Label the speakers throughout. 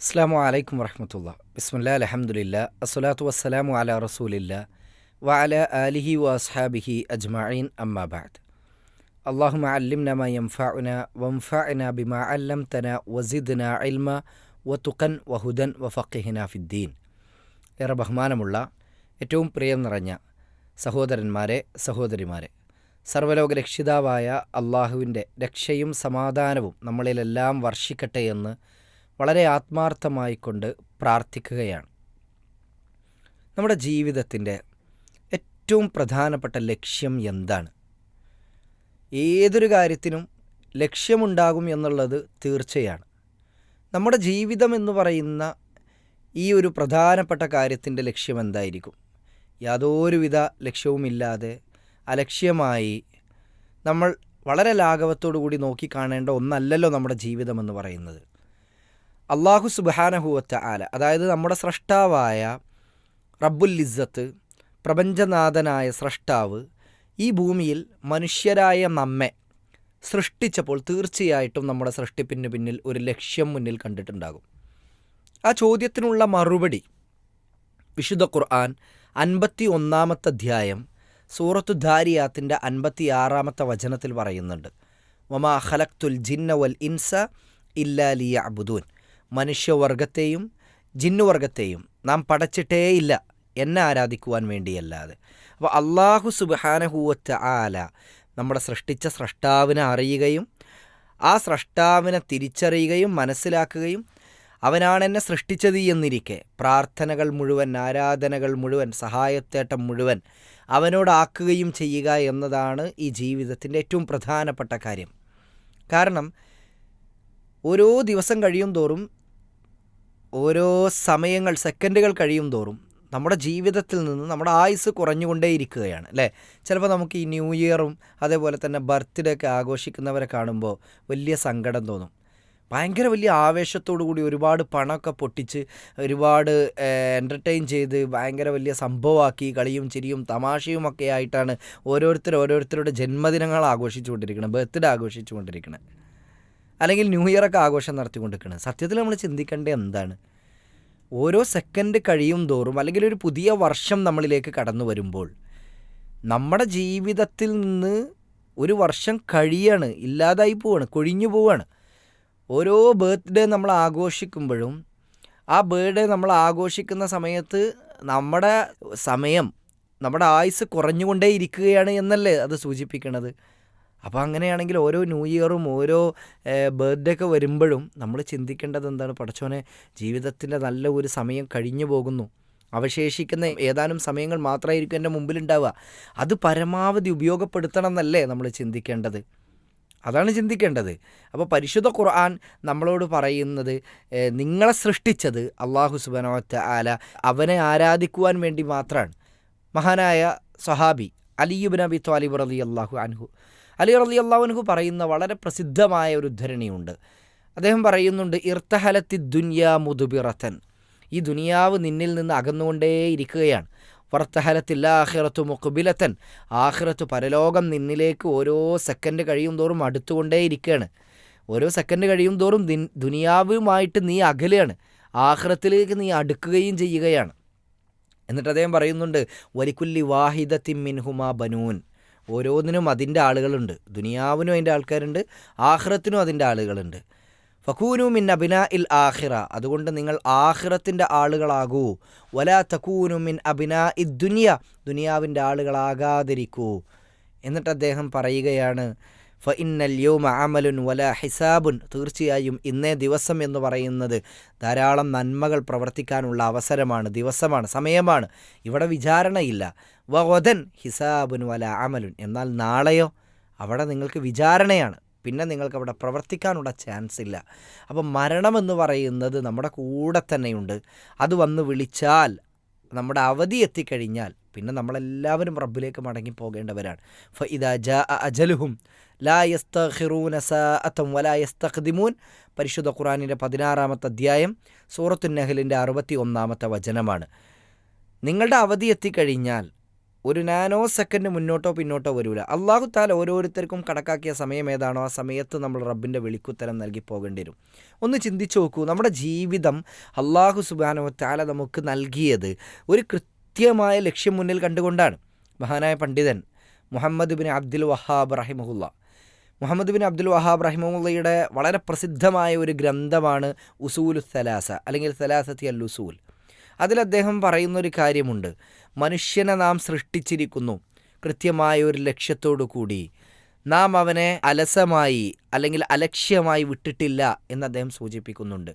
Speaker 1: അസ്സാം വലൈക്കും വറഹമത്തുള്ള. ബിസ്മില്ലാ അലഹമുല്ല അസ്സലാത്തു വസ്സലാമു അല റസൂലില്ല വഅല ആലിഹി വഅസ്ഹാബിഹി അജ്മഈൻ അമ്മാബാദ് അള്ളാഹുമ അല്ലിംന മാ യംഫഅന വംഫഅന ബിമാ അല്ലംതന വസിദ്ന ഇൽമ വതുഖൻ വഹുദൻ വഫഖിഹിന ഫിദ്ദീൻ. ഏറെ ബഹുമാനമുള്ള ഏറ്റവും പ്രിയം നിറഞ്ഞ സഹോദരന്മാരെ സഹോദരിമാരെ സർവലോക രക്ഷിതാവായ അള്ളാഹുവിന്റെ രക്ഷയും സമാധാനവും നമ്മളിലെല്ലാം വർഷിക്കട്ടെ എന്ന് വളരെ ആത്മാർത്ഥമായിക്കൊണ്ട് പ്രാർത്ഥിക്കുകയാണ്. നമ്മുടെ ജീവിതത്തിന്റെ ഏറ്റവും പ്രധാനപ്പെട്ട ലക്ഷ്യം എന്താണ്? ഏതൊരു കാര്യത്തിനും ലക്ഷ്യമുണ്ടാകും എന്നുള്ളത് തീർച്ചയാണ്. നമ്മുടെ ജീവിതം എന്ന് പറയുന്ന ഈ ഒരു പ്രധാനപ്പെട്ട കാര്യത്തിന്റെ ലക്ഷ്യം എന്തായിരിക്കും? യാതൊരുവിധ ലക്ഷ്യവുമില്ലാതെ അലക്ഷ്യമായി നമ്മൾ വളരെ ലാഘവത്തോടു കൂടി നോക്കിക്കാണേണ്ട ഒന്നല്ലല്ലോ നമ്മുടെ ജീവിതം എന്ന് പറയുന്നത്. അള്ളാഹു സുബാനഹുവത്ത ആല അതായത് നമ്മുടെ സ്രഷ്ടാവായ റബ്ബുൽ ഇസ്സത്ത് പ്രപഞ്ചനാഥനായ സ്രഷ്ടാവ് ഈ ഭൂമിയിൽ മനുഷ്യരായ നമ്മെ സൃഷ്ടിച്ചപ്പോൾ തീർച്ചയായിട്ടും നമ്മുടെ സൃഷ്ടിപ്പിന് പിന്നിൽ ഒരു ലക്ഷ്യം മുന്നിൽ കണ്ടിട്ടുണ്ടാകും. ആ ചോദ്യത്തിനുള്ള മറുപടി വിശുദ്ധ ഖുർആൻ അൻപത്തി ഒന്നാമത്തെ അധ്യായം സൂറത്തു ധാരിയാത്തിന്റെ അൻപത്തി ആറാമത്തെ വചനത്തിൽ പറയുന്നുണ്ട്. വമാ ഖലക്തുൽ ജിന്ന വൽ ഇൻസ ഇല്ലാലിയ അബുദൂൻ മനുഷ്യവർഗത്തെയും ജിന്നുവർഗത്തെയും നാം പടച്ചിട്ടേയില്ല എന്നെ ആരാധിക്കുവാൻ വേണ്ടിയല്ലാതെ. അപ്പോൾ അള്ളാഹു സുബാനഹൂവത്ത് ആല നമ്മുടെ സൃഷ്ടിച്ച സ്രഷ്ടാവിനെ അറിയുകയും ആ സ്രഷ്ടാവിനെ തിരിച്ചറിയുകയും മനസ്സിലാക്കുകയും അവനാണ് എന്നെ സൃഷ്ടിച്ചത് എന്നിരിക്കെ പ്രാർത്ഥനകൾ മുഴുവൻ ആരാധനകൾ മുഴുവൻ സഹായത്തേട്ടം മുഴുവൻ അവനോടാക്കുകയും ചെയ്യുക എന്നതാണ് ഈ ജീവിതത്തിന്റെ ഏറ്റവും പ്രധാനപ്പെട്ട കാര്യം. കാരണം ഓരോ ദിവസം കഴിയും തോറും ഓരോ സമയങ്ങൾ സെക്കൻഡുകൾ കഴിയും തോറും നമ്മുടെ ജീവിതത്തിൽ നിന്ന് നമ്മുടെ ആയുസ് കുറഞ്ഞുകൊണ്ടേയിരിക്കുകയാണ് അല്ലേ? ചിലപ്പോൾ നമുക്ക് ഈ ന്യൂ ഇയറും അതേപോലെ തന്നെ ബർത്ത്ഡേ ഒക്കെ ആഘോഷിക്കുന്നവരെ കാണുമ്പോൾ വലിയ സങ്കടം തോന്നും. ഭയങ്കര വലിയ ആവേശത്തോടു കൂടി ഒരുപാട് പണമൊക്കെ പൊട്ടിച്ച് ഒരുപാട് എന്റർടൈൻ ചെയ്ത് ഭയങ്കര വലിയ സംഭവമാക്കി കളിയും ചിരിയും തമാശയും ഒക്കെ ആയിട്ടാണ് ഓരോരുത്തർ ഓരോരുത്തരുടെ ജന്മദിനങ്ങൾ ആഘോഷിച്ചുകൊണ്ടിരിക്കുന്നത് ബർത്ത്ഡേ ആഘോഷിച്ചുകൊണ്ടിരിക്കുന്നത്. അല്ലെങ്കിൽ ന്യൂ ഇയർ ഒക്കെ ആഘോഷം നടത്തിക്കൊണ്ടിരിക്കുന്നത് സത്യത്തിൽ നമ്മൾ ചിന്തിക്കേണ്ടത് എന്താണ്? ഓരോ സെക്കൻഡ് കഴിയും തോറും അല്ലെങ്കിൽ ഒരു പുതിയ വർഷം നമ്മളിലേക്ക് കടന്നു വരുമ്പോൾ നമ്മുടെ ജീവിതത്തിൽ നിന്ന് ഒരു വർഷം കഴിയാണ് ഇല്ലാതായി പോവാണ് കൊഴിഞ്ഞു പോവാണ്. ഓരോ ബർത്ത്ഡേ നമ്മൾ ആഘോഷിക്കുമ്പോഴും ആ ബർത്ത്ഡേ നമ്മൾ ആഘോഷിക്കുന്ന സമയത്ത് നമ്മുടെ സമയം നമ്മുടെ ആയുസ് കുറഞ്ഞുകൊണ്ടേ ഇരിക്കുകയാണ് എന്നല്ലേ അത് സൂചിപ്പിക്കുന്നത് അപ്പോൾ അങ്ങനെയാണെങ്കിൽ ഓരോ ന്യൂ ഇയറും ഓരോ ബർത്ത്ഡേ ഒക്കെ വരുമ്പോഴും നമ്മൾ ചിന്തിക്കേണ്ടത് എന്താണ്? പടച്ചോനെ ജീവിതത്തിന്റെ നല്ല ഒരു സമയം കഴിഞ്ഞു പോകുന്നു. അവശേഷിക്കുന്ന ഏതാനും സമയങ്ങൾ മാത്രമായിരിക്കും എന്റെ മുമ്പിലുണ്ടാവുക. അത് പരമാവധി ഉപയോഗപ്പെടുത്തണം എന്നല്ലേ നമ്മൾ ചിന്തിക്കേണ്ടത്. അതാണ് ചിന്തിക്കേണ്ടത്. അപ്പോൾ പരിശുദ്ധ ഖുർആൻ നമ്മളോട് പറയുന്നത് നിങ്ങളെ സൃഷ്ടിച്ചത് അള്ളാഹു സുബനോത്ത ആല അവനെ ആരാധിക്കുവാൻ വേണ്ടി മാത്രമാണ്. മഹാനായ സഹാബി അലിയുബ് നബി ത്വാലിബ് റലി അള്ളാഹു അൻഹു. അലി റലി അള്ളാഹുനഹു പറയുന്ന വളരെ പ്രസിദ്ധമായ ഒരു ഉദ്ധരണിയുണ്ട് അദ്ദേഹം പറയുന്നുണ്ട് ഇർത്തഹലത്തി ദുനിയാ മുതുബിറത്തൻ ഈ ദുനിയാവ് നിന്നിൽ നിന്ന് അകന്നുകൊണ്ടേ ഇരിക്കുകയാണ്. വർത്തഹലത്തിൽ ആഹിറത്തു മുക്കുബിലത്തൻ ആഹിറത്തു പരലോകം നിന്നിലേക്ക് ഓരോ സെക്കൻഡ് കഴിയും തോറും അടുത്തുകൊണ്ടേ ഇരിക്കുകയാണ്. ഓരോ സെക്കൻഡ് കഴിയും തോറും ദുനിയാവുമായിട്ട് നീ അകലെയാണ് ആഹ്റത്തിലേക്ക് നീ അടുക്കുകയും ചെയ്യുകയാണ്. എന്നിട്ട് അദ്ദേഹം പറയുന്നുണ്ട് വലിക്കുല്ലി വാഹിദത്തിൻ മിൻഹുമാ ബനൂൻ. ഓരോന്നിനും അതിന്റെ ആളുകളുണ്ട്. ദുനിയാവിനും അതിന്റെ ആൾക്കാരുണ്ട്. ആഹ്റത്തിനും അതിന്റെ ആളുകളുണ്ട്. ഫക്കൂനു മിൻ അബിന ഇൽ ആഹിറ. അതുകൊണ്ട് നിങ്ങൾ ആഹിറത്തിന്റെ ആളുകളാകൂ. വല തക്കൂനു മിൻ അബിന ഇ ദുനിയ. ദുനിയാവിന്റെ ആളുകളാകാതിരിക്കൂ. എന്നിട്ട് അദ്ദേഹം പറയുകയാണ് ഫ ഇന്നൽ യൗമ അമലുൻ വല ഹിസാബുൻ. തീർച്ചയായും ഇന്നേ ദിവസം എന്ന് പറയുന്നത് ധാരാളം നന്മകൾ പ്രവർത്തിക്കാനുള്ള അവസരമാണ് ദിവസമാണ് സമയമാണ്. ഇവിടെ വിചാരണയില്ല. വധൻ ഹിസാബുൻ വല അമലുൻ. എന്നാൽ നാളെയോ? അവിടെ നിങ്ങൾക്ക് വിചാരണയാണ്. പിന്നെ നിങ്ങൾക്ക് അവിടെ പ്രവർത്തിക്കാനുള്ള ചാൻസ് ഇല്ല. അപ്പം മരണമെന്ന് പറയുന്നത് നമ്മുടെ കൂടെ തന്നെയുണ്ട്. അത് വന്ന് വിളിച്ചാൽ നമ്മുടെ അവധി എത്തിക്കഴിഞ്ഞാൽ പിന്നെ നമ്മളെല്ലാവരും റബ്ബിലേക്ക് മടങ്ങി പോകേണ്ടവരാണ് ഫ ഇതാ ജ അജലുഹും ലാ യസ്തഖിറൂന സാഅത്തം വലാ യസ്തഖ്ദിമൂൻ. പരിശുദ്ധ ഖുറാനിന്റെ പതിനാറാമത്തെ അധ്യായം സൂറത്തു നഹലിന്റെ അറുപത്തി ഒന്നാമത്തെ വചനമാണ്. നിങ്ങളുടെ അവധി എത്തിക്കഴിഞ്ഞാൽ ഒരു നാനോ സെക്കൻഡ് മുന്നോട്ടോ പിന്നോട്ടോ വരൂല. അള്ളാഹു താല ഓരോരുത്തർക്കും കണക്കാക്കിയ സമയം ഏതാണോ ആ സമയത്ത് നമ്മൾ റബ്ബിന്റെ വിളിക്കുത്തരം നൽകി പോകേണ്ടി വരും. ഒന്ന് ചിന്തിച്ചു നോക്കൂ നമ്മുടെ ജീവിതം അള്ളാഹു സുബാനോ താല നമുക്ക് നൽകിയത് ഒരു കൃത്യമായ ലക്ഷ്യം മുന്നിൽ കണ്ടുകൊണ്ടാണ്. മഹാനായ പണ്ഡിതൻ മുഹമ്മദ് ബിൻ അബ്ദുൽ വഹാബ് റഹിമഹുല്ല. മുഹമ്മദ് ബിൻ അബ്ദുൽ വഹാബ് റഹിമുള്ളയുടെ വളരെ പ്രസിദ്ധമായ ഒരു ഗ്രന്ഥമാണ് ഉസൂലു സലാസ അല്ലെങ്കിൽ സലാസത്തി അൽ ഉസൂൽ. അതിൽ അദ്ദേഹം പറയുന്നൊരു കാര്യമുണ്ട്. മനുഷ്യനെ നാം സൃഷ്ടിച്ചിരിക്കുന്നു. കൃത്യമായ ഒരു ലക്ഷ്യത്തോടു കൂടി. നാം അവനെ അലസമായി അല്ലെങ്കിൽ അലക്ഷ്യമായി വിട്ടിട്ടില്ല എന്ന് അദ്ദേഹം സൂചിപ്പിക്കുന്നുണ്ട്.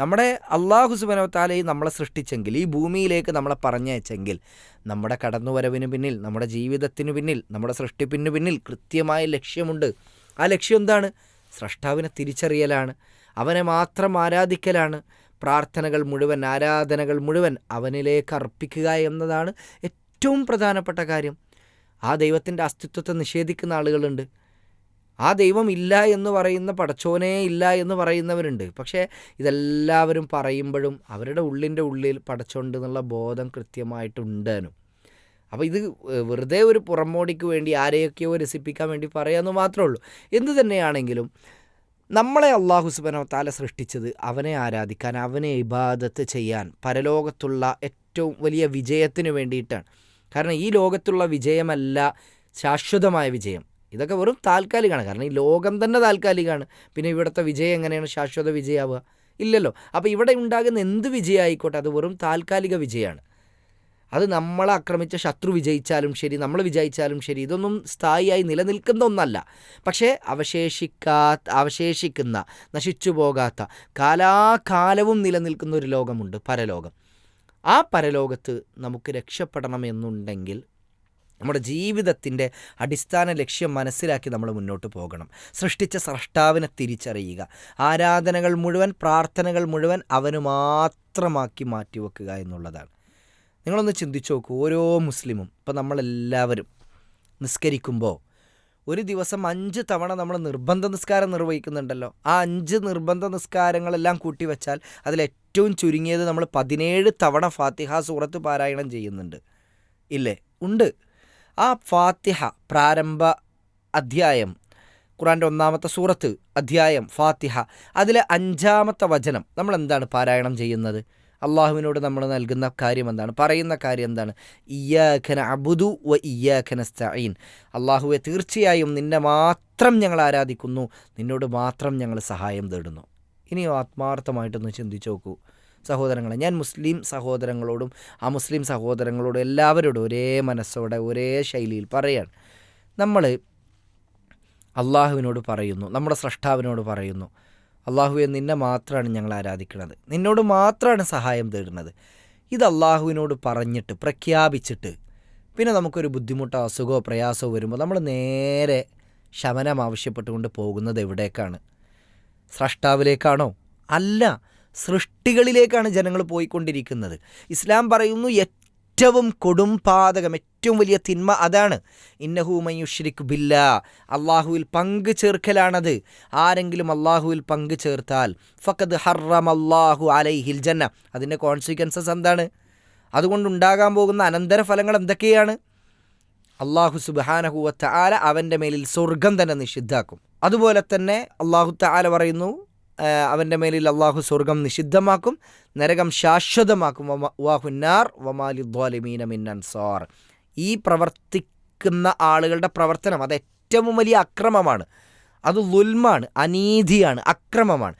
Speaker 1: നമ്മുടെ അള്ളാഹു സുബനവത്താലെ നമ്മളെ സൃഷ്ടിച്ചെങ്കിൽ ഈ ഭൂമിയിലേക്ക് നമ്മളെ പറഞ്ഞയച്ചെങ്കിൽ നമ്മുടെ കടന്നുവരവിന് പിന്നിൽ നമ്മുടെ ജീവിതത്തിന് പിന്നിൽ നമ്മുടെ സൃഷ്ടിപ്പിന് പിന്നിൽ കൃത്യമായ ലക്ഷ്യമുണ്ട്. ആ ലക്ഷ്യം എന്താണ്? സ്രഷ്ടാവിനെ തിരിച്ചറിയലാണ്. അവനെ മാത്രം ആരാധിക്കലാണ്. പ്രാർത്ഥനകൾ മുഴുവൻ ആരാധനകൾ മുഴുവൻ അവനിലേക്ക് അർപ്പിക്കുക എന്നതാണ് ഏറ്റവും പ്രധാനപ്പെട്ട കാര്യം. ആ ദൈവത്തിന്റെ അസ്തിത്വത്തെ നിഷേധിക്കുന്ന ആളുകളുണ്ട്. ആ ദൈവം ഇല്ല എന്ന് പറയുന്ന പടച്ചോനേ ഇല്ല എന്ന് പറയുന്നവരുണ്ട്. പക്ഷേ ഇതെല്ലാവരും പറയുമ്പോഴും അവരുടെ ഉള്ളിന്റെ ഉള്ളിൽ പടച്ചോണ്ട് എന്നുള്ള ബോധം കൃത്യമായിട്ടുണ്ടേനും അപ്പോൾ ഇത് വെറുതെ ഒരു പുറമോടിക്ക് വേണ്ടി ആരെയൊക്കെയോ രസിപ്പിക്കാൻ വേണ്ടി പറയാമെന്ന് മാത്രമേ ഉള്ളൂ. എന്തു തന്നെയാണെങ്കിലും നമ്മളെ അള്ളാഹു സുബനോ താല സൃഷ്ടിച്ചത് അവനെ ആരാധിക്കാൻ അവനെ ഇബാദത്ത് ചെയ്യാൻ പരലോകത്തുള്ള ഏറ്റവും വലിയ വിജയത്തിന് വേണ്ടിയിട്ടാണ്. കാരണം ഈ ലോകത്തുള്ള വിജയമല്ല ശാശ്വതമായ വിജയം. ഇതൊക്കെ വെറും താൽക്കാലികമാണ്. കാരണം ഈ ലോകം തന്നെ താൽക്കാലികമാണ്. പിന്നെ ഇവിടുത്തെ വിജയം എങ്ങനെയാണ് ശാശ്വത വിജയമാവുക ഇല്ലല്ലോ. അപ്പോൾ ഇവിടെ ഉണ്ടാകുന്ന എന്ത് വിജയമായിക്കോട്ടെ അത് വെറും താൽക്കാലിക വിജയമാണ്. അത് നമ്മളെ ആക്രമിച്ച ശത്രു വിജയിച്ചാലും ശരി നമ്മൾ വിജയിച്ചാലും ശരി ഇതൊന്നും സ്ഥായിയായി നിലനിൽക്കുന്ന ഒന്നല്ല. പക്ഷേ അവശേഷിക്കാ അവശേഷിക്കുന്ന നശിച്ചു പോകാത്ത കാലാകാലവും നിലനിൽക്കുന്ന ഒരു ലോകമുണ്ട് പരലോകം. ആ പരലോകത്ത് നമുക്ക് രക്ഷപ്പെടണമെന്നുണ്ടെങ്കിൽ നമ്മുടെ ജീവിതത്തിന്റെ അടിസ്ഥാന ലക്ഷ്യം മനസ്സിലാക്കി നമ്മൾ മുന്നോട്ട് പോകണം. സൃഷ്ടിച്ച സ്രഷ്ടാവിനെ തിരിച്ചറിയുക. ആരാധനകൾ മുഴുവൻ പ്രാർത്ഥനകൾ മുഴുവൻ അവന് മാത്രമാക്കി മാറ്റിവെക്കുക എന്നുള്ളതാണ്. നിങ്ങളൊന്ന് ചിന്തിച്ചു നോക്കൂ. ഓരോ മുസ്ലിമും ഇപ്പം നമ്മളെല്ലാവരും നിസ്കരിക്കുമ്പോൾ ഒരു ദിവസം അഞ്ച് തവണ നമ്മൾ നിർബന്ധ നിസ്കാരം നിർവഹിക്കുന്നുണ്ടല്ലോ. ആ അഞ്ച് നിർബന്ധ നിസ്കാരങ്ങളെല്ലാം കൂട്ടിവെച്ചാൽ അതിലേറ്റവും ചുരുങ്ങിയത് നമ്മൾ പതിനേഴ് തവണ ഫാത്തിഹ സൂറത്ത് പാരായണം ചെയ്യുന്നുണ്ട്. ഇല്ലേ? ഉണ്ട്. ആ ഫാത്തിഹ പ്രാരംഭ അധ്യായം ഖുറാന്റെ ഒന്നാമത്തെ സൂറത്ത് അധ്യായം ഫാത്തിഹ അതിലെ അഞ്ചാമത്തെ വചനം നമ്മൾ എന്താണ് പാരായണം ചെയ്യുന്നത്? അള്ളാഹുവിനോട് നമ്മൾ നൽകുന്ന കാര്യം എന്താണ്? പറയുന്ന കാര്യം എന്താണ്? ഇയാഖന അബുദു വ ഇയാഖന സ്തീൻ അള്ളാഹുവെ തീർച്ചയായും നിന്നെ മാത്രം ഞങ്ങൾ ആരാധിക്കുന്നു. നിന്നോട് മാത്രം ഞങ്ങൾ സഹായം തേടുന്നു. ഇനി ആത്മാർത്ഥമായിട്ടൊന്ന് ചിന്തിച്ചു നോക്കൂ. സഹോദരങ്ങളെ ഞാൻ മുസ്ലിം സഹോദരങ്ങളോടും ആ മുസ്ലിം സഹോദരങ്ങളോടും എല്ലാവരോടും ഒരേ മനസ്സോടെ ഒരേ ശൈലിയിൽ പറയാണ്. നമ്മൾ അള്ളാഹുവിനോട് പറയുന്നു നമ്മുടെ സ്രഷ്ടാവിനോട് പറയുന്നു. അള്ളാഹുവെ നിന്നെ മാത്രമാണ് ഞങ്ങൾ ആരാധിക്കുന്നത്. നിന്നോട് മാത്രമാണ് സഹായം തേടുന്നത്. ഇത് അള്ളാഹുവിനോട് പറഞ്ഞിട്ട് പ്രഖ്യാപിച്ചിട്ട് പിന്നെ നമുക്കൊരു ബുദ്ധിമുട്ടോ അസുഖമോ പ്രയാസമോ വരുമ്പോൾ നമ്മൾ നേരെ ശമനം ആവശ്യപ്പെട്ടുകൊണ്ട് പോകുന്നത് എവിടേക്കാണ്? സ്രഷ്ടാവിലേക്കാണോ? അല്ല സൃഷ്ടികളിലേക്കാണ് ജനങ്ങൾ പോയിക്കൊണ്ടിരിക്കുന്നത്. ഇസ്ലാം പറയുന്നു ഏറ്റവും കൊടും പാതകം ഏറ്റവും വലിയ തിന്മ അതാണ്. ഇന്നഹൂമയുഷിരിക് ബില്ല. അള്ളാഹുവിൽ പങ്കു ചേർക്കലാണത്. ആരെങ്കിലും അള്ളാഹുവിൽ പങ്കു ചേർത്താൽ ഫക്കത് ഹറം അള്ളാഹു അലൈഹിൽ ജന്ന. അതിന്റെ കോൺസിക്വൻസസ് എന്താണ്? അതുകൊണ്ടുണ്ടാകാൻ പോകുന്ന അനന്തര ഫലങ്ങൾ എന്തൊക്കെയാണ്? അള്ളാഹു സുബാനഹുവത്ത ആല അവന്റെ മേലിൽ സ്വർഗം തന്നെ നിഷിദ്ധാക്കും അതുപോലെ തന്നെ അള്ളാഹു താല പറയുന്നു അവന്റെ മേലിൽ അള്ളാഹു സ്വർഗം നിഷിദ്ധമാക്കും. നരകം ശാശ്വതമാക്കും. വാഹുന്നാർ വമാലി ദ്വാലിമീന മിൻ ഈ പ്രവർത്തിക്കുന്ന ആളുകളുടെ പ്രവർത്തനം അത് ഏറ്റവും വലിയ അക്രമമാണ്. അത് ലുൽമാണ് അനീതിയാണ് അക്രമമാണ്.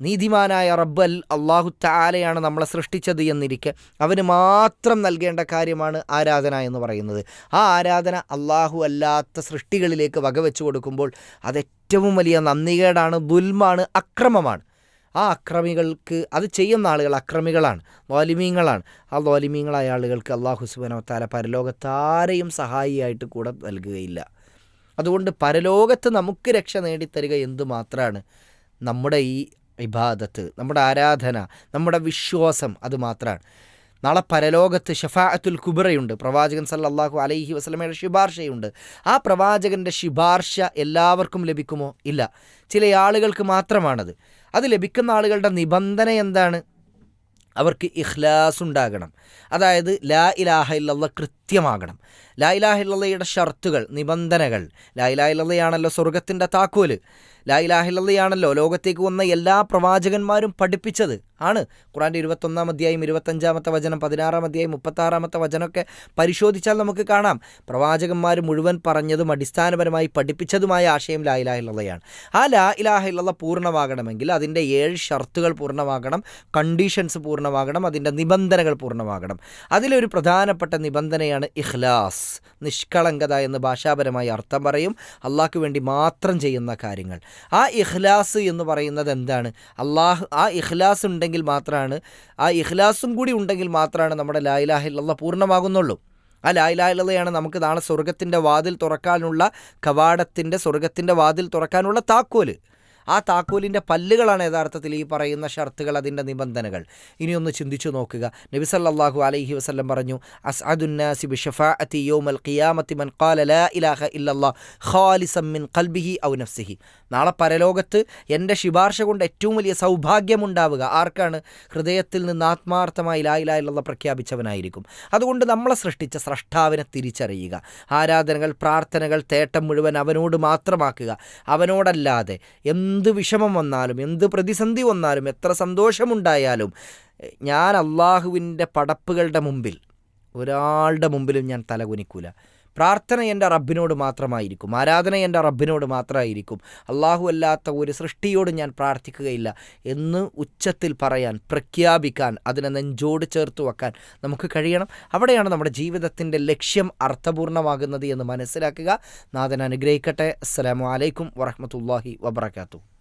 Speaker 1: നീതിമാനായ റബ്ബൽ അള്ളാഹു താലയാണ് നമ്മളെ സൃഷ്ടിച്ചത് എന്നിരിക്കെ അവന് മാത്രം നൽകേണ്ട കാര്യമാണ് ആരാധന എന്ന് പറയുന്നത്. ആ ആരാധന അള്ളാഹു അല്ലാത്ത സൃഷ്ടികളിലേക്ക് വകവെച്ചു കൊടുക്കുമ്പോൾ അത് ഏറ്റവും വലിയ നന്ദികേടാണ് ദുൽമാണ് അക്രമമാണ്. ആ അക്രമികൾക്ക് അത് ചെയ്യുന്ന ആളുകൾ അക്രമികളാണ് വാലിമീങ്ങളാണ്. ആ വാലിമീങ്ങളായ ആളുകൾക്ക് അള്ളാഹു സുബനോ താല പരലോകത്താരെയും സഹായിയായിട്ട് കൂടെ നൽകുകയില്ല. അതുകൊണ്ട് പരലോകത്ത് നമുക്ക് രക്ഷ നേടിത്തരിക എന്തുമാത്രമാണ് നമ്മുടെ ഈ ഇബാദത്ത് നമ്മുടെ ആരാധന നമ്മുടെ വിശ്വാസം അത് മാത്രമാണ് നാളെ പരലോകത്ത് ഷഫാഅത്തുൽ കുബറയുണ്ട് പ്രവാചകൻ സല്ലല്ലാഹു അലൈഹി വസ്ലമയുടെ ശുപാർശയുണ്ട്. ആ പ്രവാചകന്റെ ശുപാർശ എല്ലാവർക്കും ലഭിക്കുമോ? ഇല്ല. ചില ആളുകൾക്ക് മാത്രമാണത്. അത് ലഭിക്കുന്ന ആളുകളുടെ നിബന്ധന എന്താണ്? അവർക്ക് ഇഖ്ലാസ് ഉണ്ടാകണം. അതായത് ലാ ഇലാഹ ഇല്ലല്ല സത്യമാകണം ലായിലാഹില്ലയുടെ ഷർത്തുകൾ നിബന്ധനകൾ. ലായിലാഹില്ലയാണല്ലോ സ്വർഗത്തിന്റെ താക്കോൽ. ലായിലാഹില്ലയാണല്ലോ ലോകത്തേക്ക് വന്ന എല്ലാ പ്രവാചകന്മാരും പഠിപ്പിച്ചത്. ആണ്. ഖുറാന്റെ ഇരുപത്തൊന്നാം അധ്യായം ഇരുപത്തഞ്ചാമത്തെ വചനം പതിനാറാം അധ്യായം മുപ്പത്താറാമത്തെ വചനമൊക്കെ പരിശോധിച്ചാൽ നമുക്ക് കാണാം. പ്രവാചകന്മാർ മുഴുവൻ പറഞ്ഞതും അടിസ്ഥാനപരമായി പഠിപ്പിച്ചതുമായ ആശയം ലാ ആ ലാ ഇലാഹിള്ള പൂർണമാകണമെങ്കിൽ അതിന്റെ ഏഴ് ഷർത്തുകൾ പൂർണമാകണം കണ്ടീഷൻസ് പൂർണമാകണം അതിന്റെ നിബന്ധനകൾ പൂർണമാകണം. അതിലൊരു പ്രധാനപ്പെട്ട നിബന്ധനയാണ് ഇഖ്ലാസ്. നിഷ്കളങ്കത എന്ന് ഭാഷാപരമായി അർത്ഥം പറയും. അള്ളാഹ്ക്ക് വേണ്ടി മാത്രം ചെയ്യുന്ന കാര്യങ്ങൾ. ആ ഇഖ്ലാസ് എന്ന് പറയുന്നത് എന്താണ്? അള്ളാഹ് ആ ഇഖ്ലാസ് ഉണ്ടെങ്കിൽ മാത്രമാണ് ആ ഇഖ്ലാസും കൂടി ഉണ്ടെങ്കിൽ മാത്രമാണ് നമ്മുടെ ലായിലാഹില്ല പൂർണമാകുന്നുള്ളൂ. ആ ലായിലാഹില്ലയാണ് നമുക്ക് നാളെ സ്വർഗത്തിന്റെ വാതിൽ തുറക്കാനുള്ള കവാടത്തിന്റെ സ്വർഗത്തിന്റെ വാതിൽ തുറക്കാനുള്ള താക്കോൽ. ആ താക്കോലിന്റെ പല്ലുകളാണ് യഥാർത്ഥത്തിൽ ഈ പറയുന്ന ഷർത്തുകൾ അതിന്റെ നിബന്ധനകൾ. ഇനിയൊന്ന് ചിന്തിച്ചു നോക്കുക. നബി സല്ലല്ലാഹു അലൈഹി വസ്ലം പറഞ്ഞു അസ്അദുന്നാസി ബിഷഫാഅത്തി യൗമൽ ഖിയാമത്തി മൻ ഖാല ലാ ഇലാഹ ഇല്ലല്ലാഹ് ഖാലിസം മിൻ ഖൽബിഹി ഔ നഫ്സിഹി. നാളെ പരലോകത്ത് എന്റെ ശിപാർശ കൊണ്ട് ഏറ്റവും വലിയ സൗഭാഗ്യമുണ്ടാവുക. ആർക്കാണ്? ഹൃദയത്തിൽ നിന്ന് ആത്മാർത്ഥമായി ലാ ഇലാഹ ഇല്ലല്ലാഹ് പ്രഖ്യാപിച്ചവനായിരിക്കും. അതുകൊണ്ട് നമ്മളെ സൃഷ്ടിച്ച സ്രഷ്ടാവിനെ തിരിച്ചറിയുക. ആരാധനകൾ പ്രാർത്ഥനകൾ തേട്ടം മുഴുവൻ അവനോട് മാത്രമാക്കുക. അവനോടല്ലാതെ എന്ത് വിഷമം വന്നാലും എന്ത് പ്രതിസന്ധി വന്നാലും എത്ര സന്തോഷമുണ്ടായാലും ഞാൻ അള്ളാഹുവിന്റെ പടപ്പുകളുടെ മുമ്പിൽ ഒരാളുടെ മുമ്പിലും ഞാൻ തലകുനിക്കൂല. പ്രാർത്ഥന എന്റെ റബ്ബിനോട് മാത്രമായിരിക്കും ആരാധന എന്റെ റബ്ബിനോട് മാത്രമായിരിക്കും. അള്ളാഹു അല്ലാത്ത ഒരു സൃഷ്ടിയോട് ഞാൻ പ്രാർത്ഥിക്കുകയില്ല എന്ന് ഉച്ചത്തിൽ പറയാൻ പ്രഖ്യാപിക്കാൻ അതിനെ നെഞ്ചോട് ചേർത്ത് വെക്കാൻ നമുക്ക് കഴിയണം. അവിടെയാണ് നമ്മുടെ ജീവിതത്തിന്റെ ലക്ഷ്യം അർത്ഥപൂർണമാകുന്നത് എന്ന് മനസ്സിലാക്കുക. നാഥൻ അനുഗ്രഹിക്കട്ടെ. അസ്സലാമു അലൈക്കും വറഹമത്തല്ലാഹി വബർക്കാത്തു